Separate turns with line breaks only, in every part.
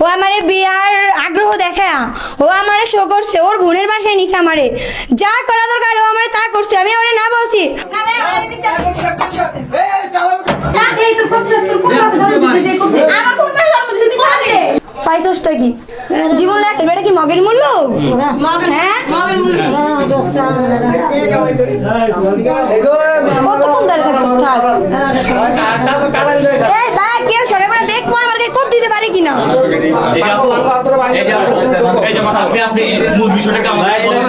ও আমারে বিয়ার আগ্রহ দেখা ও আমারে শো করছে, ওর বোনের বাসায় নিছে আমারে। যা করা দরকার, ও আমারে তা করছে, আমি ওরে না বলছি। কি? জীবন কি মগের হ্যাঁ? কেউ দেখব আমাকে কোপ দিতে পারে কিনা
এই যে আপু, এই যে আপু, এই যে মাথা, আপনি আপনি মূল বিষয়টাকে আমাদের বলেন।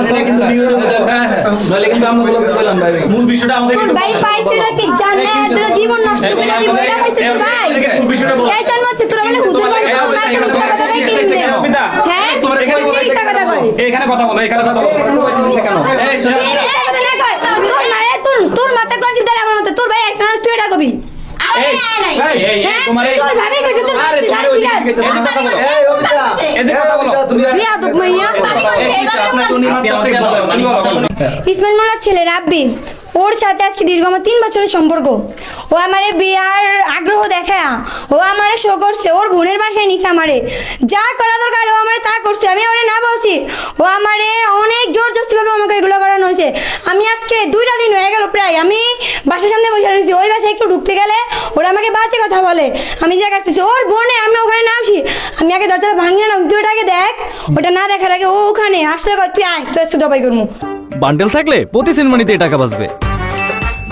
নইলে কিন্তু আমরা বলে দিলাম ভাই
মূল বিষয়টা
তোর ভাই পাইছেটা কি জানে তোর জীবন নষ্ট করে দিব এটা পাইছে তোর ভাই
মূল বিষয়টা বল।
এই জন্মাচ্ছে তোর মানে হুজুর বলে তোর ভাই কথা কয় কি বুঝে হ্যাঁ
তোমার এখানে
কথা কয়
এখানে কথা বলো এখানে কথা বলো এই শোনো।
তোর মানে মাথা কোন চিন্তা আমার মতে তোর ভাই তুই এটা কবি
এই, এই, এই, এই,
হ্যাঁ
তোমার
তোর ভাবি কইছে তোর
আরে, তোমার ওই দিকে
না
কথা বলো। এদিকে কথা বলো।
বিয়া দুপ মাইয়া
এই, কি হইছে? আপনার তো নির্মাণ করছে কেন? আপনি
ইসমাইল মোল্লার ছেলে রাব্বি ওর সাথে আজকে দীর্ঘ আমার তিন বছরের সম্পর্ক ও আমারে বিয়ার আগ্রহ দেখা ও আমারে শো করছে ওর বোনের বাসায় নিছে আমারে যা করা দরকার ও আমারে তা করছে আমি ওরে না বলছি ও আমারে অনেক জোর জস্তিভাবে আমাকে এগুলো করানো হয়েছে আমি আজকে দুইটা দিন হয়ে গেল প্রায় আমি বাসার সামনে বসে রয়েছি ওই বাসায় একটু ঢুকতে গেলে ওরা আমাকে বাজে কথা বলে। আমি যে কাছতেছি ওর বোনে আমি ওখানে না আসি। আমি আগে দরজাটা ভাঙি না তুই ওটাকে দেখ। ওটা না দেখার আগে ও ওখানে আসলে কর তুই আয় তোর আজকে জবাই করব।
বান্ডেল থাকলে প্রতি সিনেমানিতে টাকা বাঁচবে।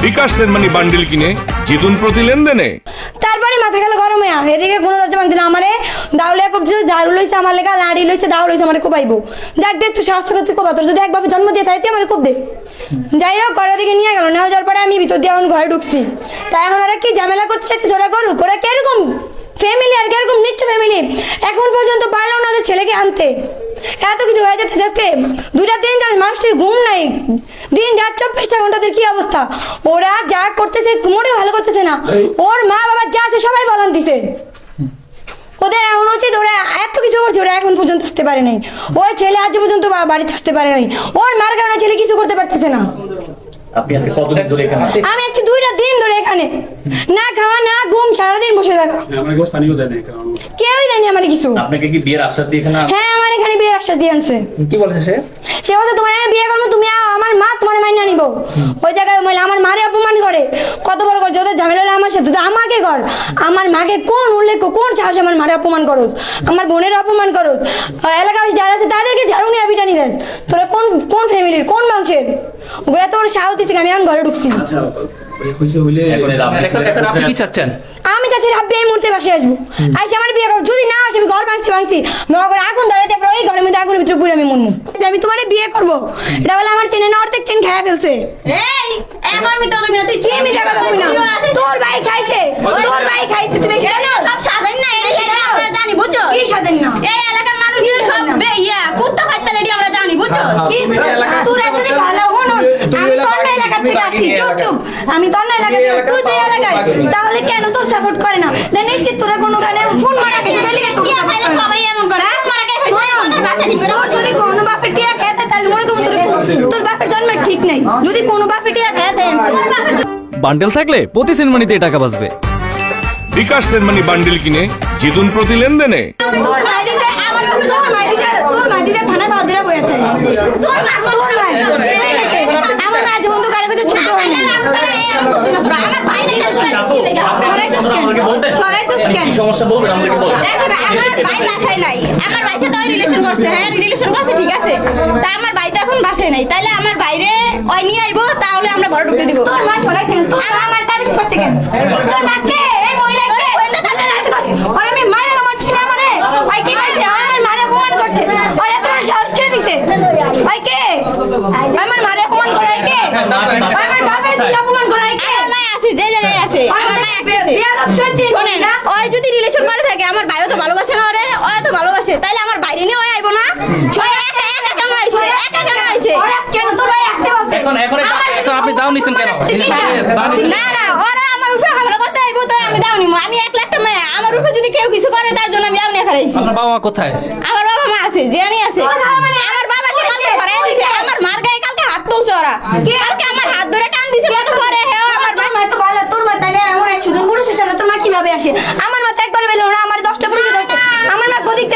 বিকাশ সেনমানি বান্ডেল কিনে জিতুন প্রতি লেনদেনে।
তারপরে মাথা গেল গরম হয়ে এদিকে কোনো দরজা ভাঙতে না, আমারে দাউলিয়া করছে ঝাড়ু লইছে, আমার লেখা লাড়ি লইছে দাউ লইছে, আমার কোপাইবো। যাক দেখ তুই শাস্ত্র তুই কোপা, তোর যদি একবার জন্ম দিয়ে থাকে আমার কোপ দে। যাই হোক, ঘরের দিকে নিয়ে গেল নেওয়া যাওয়ার পরে আমি ভিতর দিয়ে এখন ঘরে ঢুকছি। তাই এখন ওরা কি ঝামেলা করছে ওরা করুক? ওরা কীরকম ফ্যামিলি আর কীরকম নিচ্ছ ফ্যামিলি এখন পর্যন্ত পারল না ওদের ছেলেকে আনতে। এত কিছু হয়ে যাচ্ছে আজকে? দুইটা তিন চার মানুষটির ঘুম নাই। দিন রাত চব্বিশটা ঘন্টাদের কি অবস্থা? ওরা যা করতেছে মোটেও ভালো করতেছে না। ওর মা বাবা যা আছে সবাই বলান দিছে। ওদের এখন উচিত ওরা এত কিছু করছে ওরা এখন পর্যন্ত আসতে পারে নাই। ওই ছেলে আজ পর্যন্ত বাড়িতে আসতে পারে নাই। ওর মার কারণে ছেলে কিছু করতে পারতেছে না।
আপনি আজকে কতদিন ধরে এখানে?
আমি আজকে দুইটা দিন ধরে এখানে। না খাওয়া না ঘুম সারাদিন বসে থাকা। কেউই জানি আমার কিছু।
আপনাকে কি বিয়ের আশ্বাস দিয়ে এখানে
হ্যাঁ আশ্বাস দিয়ে আনছে।
কি বলছে সে?
সে বলছে তোমার আমি বিয়ে করব তুমি আও, আমার মা তোমার মাইনা নিব ওই জায়গায় মহিলা আমার মারে অপমান করে। কত বড় করছে? ওদের ঝামেলা হলে আমার সাথে। আমাকে কর। আমার মাকে কোন উল্লেখ কোন সাহস আমার মারে অপমান করোস? আমার বোনের অপমান করোস? এলাকা যারা আছে তাদেরকে ঝাড়ু নিয়ে পিটানি দেস। তোরা কোন কোন ফ্যামিলির কোন বংশের ওগুলা তোর সাহস দিচ্ছে আমি এখন ঘরে ঢুকছি।
হইলে
এখন
আপনি কি চাচ্ছেন?
চাচ্ছি আপনি এই মুহূর্তে বাসে আসব। আইসে আমার বিয়ে করো। যদি না আসে আমি ঘর ভাঙছি ভাঙছি। নগর আগুন ধরাইতে পারো ওই ঘরের মধ্যে আগুনের ভিতরে পুরে আমি মনমু আমি তোমার বিয়ে করব। এটা বলে আমার চেনে না অর্ধেক চেন খেয়ে ফেলছে।
এই এখন মিথ্যা বলবি না তুই
কি আমি টাকা দেবো না? তোর ভাই খাইছে তোর ভাই খাইছে তুমি জানো?
সব সাজান না এটা সেটা আমরা জানি বুঝছ?
কি সাজেন না?
এই এলাকার মানুষ সব ইয়া কুত্তা ফাইতে রেডি আমরা জানি বুঝছ?
কি বুঝছ? তোরা যদি ভালো তোর থেকে আসছি চুপ চুপ। আমি তোর না এলাকা থেকে তুই তো এলাকার তাহলে কেন তোর সাপোর্ট করে না? দেন নিশ্চিত তোরা কোনো কারণে ফোন মারা কিছু দিলে কি
টিয়া খাইলে সবাই এমন করে। মারা কে হইছে বাসা ঠিক করে
তোর যদি কোনো বাপের টিয়া খেতে তাহলে মনে করব তোর তোর বাপের জন্মের ঠিক নাই। যদি কোনো বাপের টিয়া খেতে তোর বাপের
বান্ডেল থাকলে প্রতি সিনেমানিতে টাকা বাঁচবে।
বিকাশ সেনমানি বান্ডিল কিনে জিতুন প্রতি লেনদেনে।
তোর ভাই দিতে আমার তোর ভাই দিতে তোর ভাই দিতে থানায় বাদিরা বইয়া থাকে তোর মা তোর ভাই ঠিক আছে? আমার মা জীবন তো কারও কাছে ছোট হয় না
আমার ভাই নাই
ছড়াইছিস
বলবেন
ছড়াইছিস
আপনি
কেন?
কি সমস্যা বলবেন? আমাদেরকে বলবেন
দেখো আমার ভাই বাসায় নাই। আমার ভাই সাথে রিলেশন করছে। হ্যাঁ রিলেশন করছে ঠিক আছে। তা আমার ভাই তো এখন বাসায় নাই। তাহলে আমার বাইরে ওই নিয়ে আইবো তাহলে আমরা ঘরে ঢুকতে দিব।
তোর মা সরাই কেন? তোর মা আমার তাবিজ করতে কেন? তোর মা কে? এই মহিলা কে? তাকে রাখতে কর। ওরে আমি মায়ের আমার ছিল আমারে। ওই কি কইছে? আমার মারে অপমান করছে। ওরে তোমার সাহস কে দিছে? ওই কে? আমার মারে অপমান করাই কে? ওই আমার বাপের দিকে অপমান করাই কে?
আমার মায় আছে যে জায়গায় আছে আমার মায় আছে
বিয়াদব চলছে
শোনেন
না?
ওই যদি রিলেশন করে থাকে আমার ভাইও তো ভালোবাসে না ওরে ওই তো ভালোবাসে। তাইলে আমার বাইরে নিয়ে ওই আইবো না? ওই একা একা কেন আইছে একা কেন আইছে
ওরা কেন? তোর ভাই আসতে বলছে?
এখন এখন এখন আপনি দাও নিছেন কেন?
না না ওরা আমার উপরে হামলা করতে আইবো তো আমি দাওনি আমি এক লাখ টাকা মেয়ে আমার উপরে যদি কেউ কিছু করে তার জন্য আমি দাওনি খারাইছি
আপনার বাবা মা কোথায়?
আমার বাবা মা আছে জেনি আছে।
তোর বাবা মা নেই?
আমার বাবাকে কালকে ধরাই দিছে আমার মার গায়ে কালকে হাত তুলছে ওরা। কালকে আমার হাত ধরে টান দিছে মতো পরে হে আমার
তোর মা তো ভালো, তোর মা তাহলে আমার একশো জন পুরুষের সামনে তোর মা কীভাবে আসে? আমার মা তো একবার বেরোলো না, আমার দশটা পুরুষে ধরছে। আমার মা গদিতে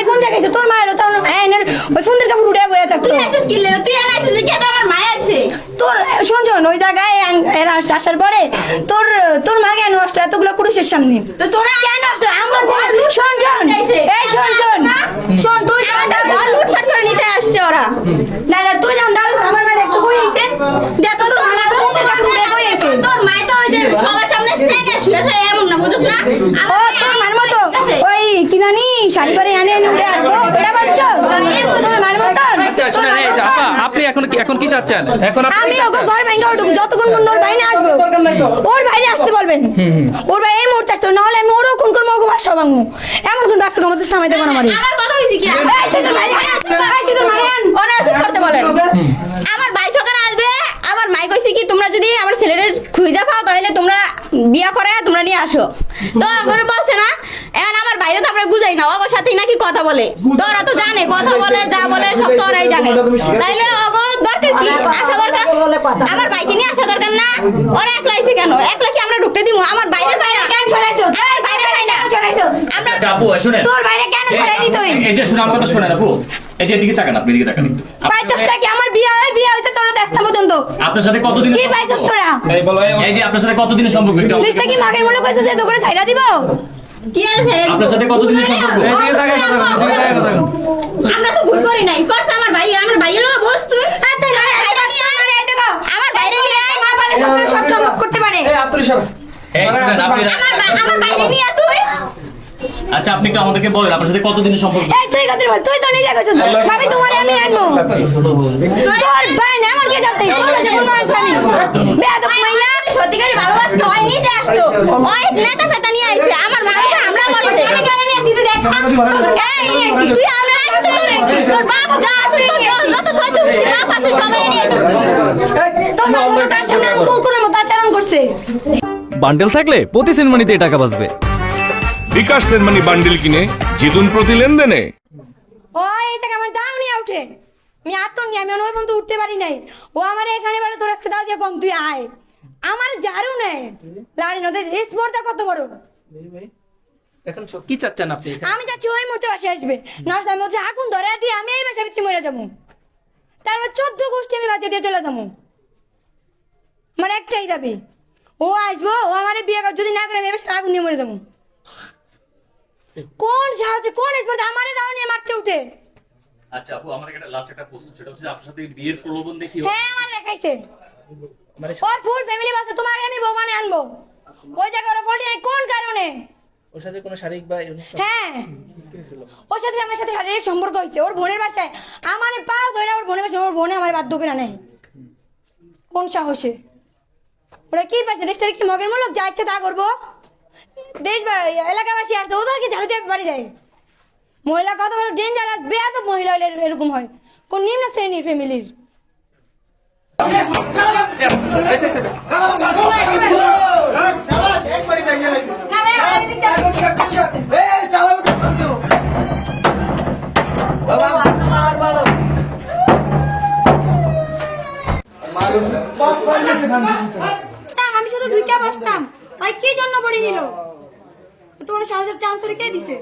আছে? তোর মায়ের তাও হ্যাঁ এনের ওই সুন্দর কাপড় উড়ে বয়ে থাকতো।
তুই আইছিস কি লে? তুই এনে যে খেতে আমার মায় আছে
তোর শোন শোন ওই জায়গায় এরা আস- আসার পরে তোর তোর মা কেন আসলো? এতগুলো পুরুষের সামনে।
তো তোরা
কেন আসলো? আমার ঘর শোন শোন। এই শোন শোন। শোন তুই যখন
আমাদের ঘর লুটপাট করে নিতে আসছে ওরা।
না না তুই যখন দাঁড়ু আমার মানে একটু বই আছে দেখো তো আমার সুন্দর কাপড় উড়ে বই আছে
তোর মাই তো ওই যে সবার সামনে সেকে শুয়েছে এমন না বুঝছ না
ও তোর মার মতো ওই কি জানি শাড়ি পরে এনে এনে উড়ে আসব এটা বাচ্চা। তোর মার মতো
আচ্ছা শুনেন এই আপা আপনি এখন এখন কি চাচ্ছেন? এখন
আমি ওকে ঘর ভেঙে উঠুক যতক্ষণ পর্যন্ত ওর বাইরে আসব। ওর বাইরে আসতে বলবেন। ওর ভাই এই মুহূর্তে আসতে হবে, নাহলে আমি ওরও কোন কোন মগু ভাষা ভাঙবো। এমন কোন থামাইতে পারো আমার
আমার কথা কি? করতে বলেন। আমার ভাই যখন আসবে আমার মাই কইছে কি তোমরা যদি আমার ছেলের খুঁজা পাও তাহলে তোমরা বিয়া করে তোমরা নিয়ে আসো। তো করে বলছে না আমার বাইরে তো আমরা বুঝাই না ওগো সাথেই নাকি কথা বলে। তো ওরা তো জানে কথা বলে যা বলে সব তো ওরাই জানে। তাইলে ওগো দরকার কি? আসা দরকার? আমার বাইকে নিয়ে আসা দরকার না? ওরা একলা আইছে কেন? একলা কি আমরা ঢুকতে দিব আমার বাইরে বাইরে কেন
সরাইছো?
আমার বাইরে পাই না
সরাইছো?
আমরা
আচ্ছা, আপু শুনেন।
তোর বাইরে কেন সরাইলি তুই?
এই যে শুনে আমার কথা শোনেন আপু। এই যে এদিকে তাকান আপনি এদিকে তাকান। আপনার
বাইচসটা কি? আমার বিয়ে হয় বিয়ে হইতে তোর দেখতে পর্যন্ত।
আপনার সাথে কতদিন
কি বাইচস তোরা?
এই বলো এই-
যে আপনার সাথে কতদিনের সম্পর্ক? এটা
কি মাগের মনে কইছো যে দোকানে ছাইরা দিব?
কি আর ছেড়ে
আপনার সাথে কতদিনের সম্পর্ক?
এদিকে তাকান, কথা এদিকে তাকান, কথা
আমরা তো ভুল করি নাই। করছে আমার ভাই আমার ভাইয়ের লোক বস তুই।
আর তোর ভাই আইবা নিয়ে আয়। দেখো
আমার বাইরে নিয়ে আয়।
মা বলে সব সব সম্ভব করতে পারে।
এই শুনেন, আপনি
আমার বা- নিয়ে তুই।
আচ্ছা আপনি একটু আমাদেরকে বলেন আপনার সাথে কতদিনের সম্পর্ক?
এই তুই কত বল তুই তো নিজে কইছিস ভাবি তোমারে আমি আনব। তোর ভাই না আমার কি যাতে তোর কাছে কোন আনছ বেয়াদব মাইয়া।
সত্যিকারই ভালোবাসতো হয় নিজে আসতো। ওই নেতা ফেতা নিয়ে আইছে। আমার মাকে হামলা করছে
আমি কেন নিয়ে আসছি তুই দেখ
এই, তুই আমার আগে তো তোর তোর বাপ যা আছে তোর যত ছয় তুই বাপ আছে সবাই নিয়ে আইছিস তুই
তোর মা মতো তার সামনে কুকুরের মতো আচরণ করছে।
বান্ডেল থাকলে প্রতি সেনমানিতে টাকা বাঁচবে।
বিকাশ সেনমানি বান্ডিল কিনে জিতুন প্রতি লেনদেনে।
এটা আমার দাও নিয়ে উঠে। আমি আত্ম নিয়ে আমি ওই পর্যন্ত উঠতে পারি নাই। ও আমার এখানে তোর আজকে দাও দিয়ে কম তুই আয়। আমার জারু নেই। লাড়ি নদী স্পর্ধা কত বড়?
এখন কি চাচ্ছেন আপনি
আমি যাচ্ছি ওই মুহূর্তে বাসে আসবে। নষ্ট আমি হচ্ছে আগুন ধরে দিয়ে আমি এই বাসা ভিতরে মরে যাব। তারপর চোদ্দ গোষ্ঠী আমি বাচ্চা দিয়ে চলে যাব। আমার একটাই দাবি ও আসব ও আমার বিয়ে কর- যদি না করে আমি এই আগুন দিয়ে মরে যাব। কোন সাহসে কোন স্পর্ধা আমারে দাও নিয়ে মারতে উঠে।
আচ্ছা আপু আমার একটা লাস্ট একটা প্রশ্ন সেটা হচ্ছে আপনার সাথে বিয়ের প্রলোভন দেখি
হ্যাঁ আমার দেখাইছে।
মানে
ওর ফুল ফ্যামিলি বাসে তোমার আমি বউ মানে আনব। ওই জায়গায় ওরা ফল্টি নাই কোন কারণে?
ওর সাথে কোনো শারীরিক বা
হ্যাঁ। ওর সাথে আমার সাথে শারীরিক সম্পর্ক হয়েছে। ওর বোনের বাসায় আমার পাও ধরে ওর বোনের বাসায় ওর বোনে আমার বাধ্য করে নেয়। কোন সাহসে? ওরা কি পাচ্ছে দেশটার কি মগের মূলক? যা ইচ্ছে তা করব। দেশ এলাকাবাসী আসছে ওদেরকে ঝাড়ু দিয়ে বাড়ি দেয় মহিলা কত বড় ডেঞ্জারাস বেয়া তো মহিলা হলে এরকম হয়। কোন নিম্ন শ্রেণির ফ্যামিলির কি জন্য পড়ে নিল। তোমার সাহসের চান্স কে দিছে?